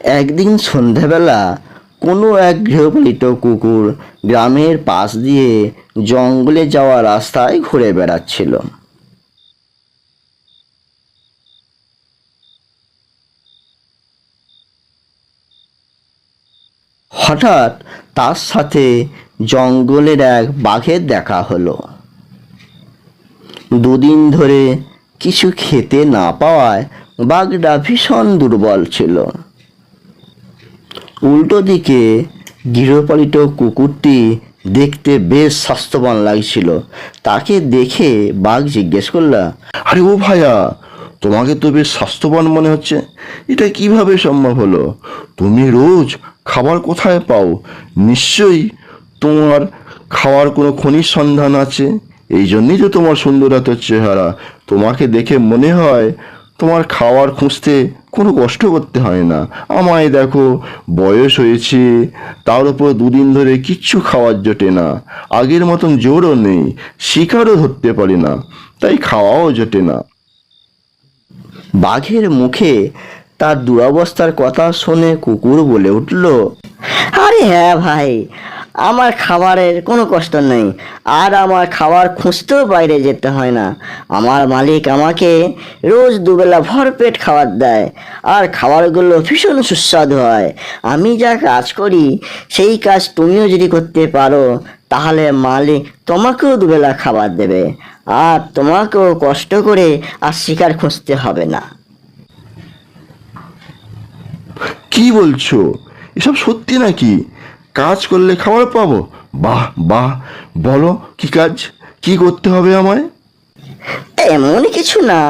একদিন সন্ধ্যাবেলা কোনো এক গৃহপালিত কুকুর গ্রামের পাশ দিয়ে জঙ্গলে যাওয়া রাস্তায় ঘুরে বেড়াচ্ছিল। হঠাৎ তার সাথে জঙ্গলের এক বাঘের দেখা হলো। দুদিন ধরে কিছু খেতে না পাওয়ায় বাঘটা ভীষণ দুর্বল ছিল। উল্টো দিকে গৃহপালিত কুকুরটি দেখতে বেশ স্বাস্থ্যবান লাগছিল। তাকে দেখে বাঘ জিজ্ঞেস করল, আরে ও ভাইয়া তোমাকে তো বেশ স্বাস্থ্যবান মনে হচ্ছে। এটা কীভাবে সম্ভব হলো? তুমি রোজ খাবার কোথায় পাও? নিশ্চয়ই তোমার খাওয়ার কোনো খনিজ সন্ধান আছে। এই জন্যই তো তোমার সুন্দর এত চেহারা। তোমাকে দেখে মনে হয় তোমার খাওয়ার খুঁজতে কোনো কষ্ট করতে হয় না। আমায় দেখো, বয়স হয়েছে, তার উপর দুদিন ধরে কিচ্ছু খাওয়ার জোটে না। আগের মতন জোরও নেই, শিকারও ধরতে পারি না, তাই খাওয়াও জোটে না। বাঘের মুখে তার দুরবস্থার কথা শুনে কুকুর বলে উঠল, আরে হ্যাঁ ভাই আমার খাবারের কোনো কষ্ট নেই। আর আমার খাবার খুঁজতেও বাইরে যেতে হয় না। আমার মালিক আমাকে রোজ দুবেলা ভরপেট খাবার দেয়। আর খাবারগুলো ভীষণ সুস্বাদু হয়। আমি যা কাজ করি, সেই কাজ তুমিও যদি করতে পারো, তাহলে মালিক তোমাকেও দুবেলা খাবার দেবে। আর তোমাকেও কষ্ট করে আর শিকার খুঁজতে হবে না। কি বলছো? এসব সত্যি নাকি? কাজ করলে খাবার পাবো? বাহ বাহ। বলো কি কাজ? কি করতে হবে আমায়? এমন কিছু না।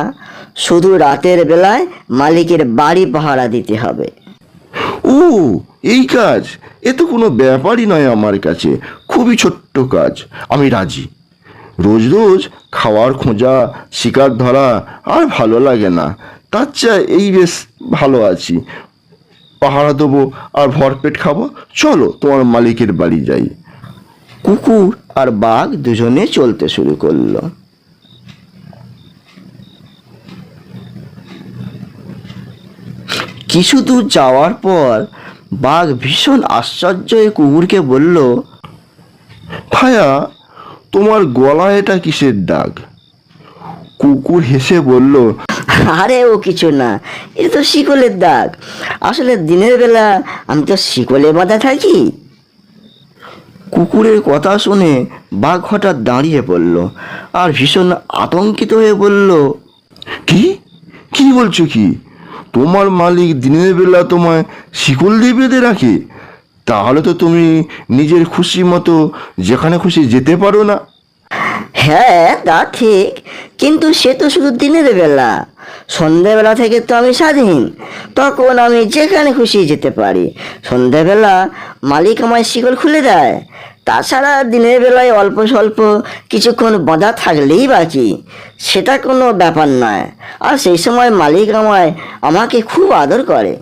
শুধু রাতের বেলায় মালিকের বাড়ি পাহারা দিতে হবে। ও এই কাজ? এ তো কোনো ব্যাপারই নয় আমার কাছে। খুবই ছোট্ট কাজ। আমি রাজি। রোজ রোজ খাওয়ার খোঁজা শিকার ধরা আর ভালো লাগে না। তার চেয়ে এই বেশ ভালো আছি। পাহারা দেবো আর ভরপেট খাব। চলো, তোমার মালিকের বাড়ি যাই। কুকুর আর বাঘ দুজনে চলতে শুরু করল। কিছু দূর যাওয়ার পর বাঘ ভীষণ আশ্চর্য কুকুরকে বলল, ভায়া, তোমার গলায় এটা কিসের দাগ? কুকুর হেসে বলল আরে ও কিছু না এটা তো শিকলের দাগ। আসলে দিনের বেলা আমি তো শিকলে বাঁধা থাকি। কুকুরের কথা শুনে বাঘ হঠাৎ দাঁড়িয়ে পড়ল আর ভীষণ আতঙ্কিত হয়ে বলল কি? কি বলছো কি? তোমার মালিক দিনের বেলা তোমায় শিকল দিয়ে বেঁধে রাখে? তাহলে তো তুমি নিজের খুশি মতো যেখানে খুশি যেতে পারো না। হ্যাঁ তা ঠিক। কিন্তু সে তো শুধু দিনের বেলা। সন্ধ্যাবেলা থেকে তো আমি স্বাধীন। তখন আমি যেখানে খুশি যেতে পারি। সন্ধ্যাবেলা মালিক আমায় শিকল খুলে দেয়। তাছাড়া দিনের বেলায় অল্প স্বল্প কিছুক্ষণ বাঁধা থাকলেই বাকি। সেটা কোনো ব্যাপার নয়। আর সেই সময় মালিক আমায়, আমাকে খুব আদর করে।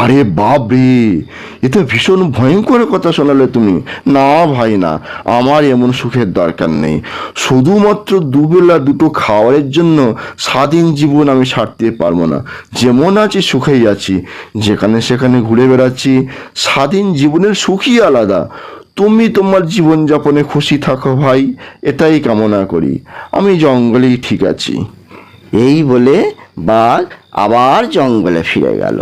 আরে বাবরে, এ তো ভীষণ ভয়ঙ্কর কথা শোনালে তুমি। না ভাই, না, আমার এমন সুখের দরকার নেই। শুধুমাত্র দুবেলা দুটো খাওয়ারের জন্য স্বাধীন জীবন আমি সারতে পারব না। যেমন আছি, সুখেই আছি। যেখানে সেখানে ঘুরে বেড়াচ্ছি, স্বাধীন জীবনের সুখই আলাদা। তুমি তোমার জীবনযাপনে খুশি থাকো ভাই, এটাই কামনা করি। আমি জঙ্গলেই ঠিক আছি। এই বলে বাঘ আবার জঙ্গলে ফিরে গেল।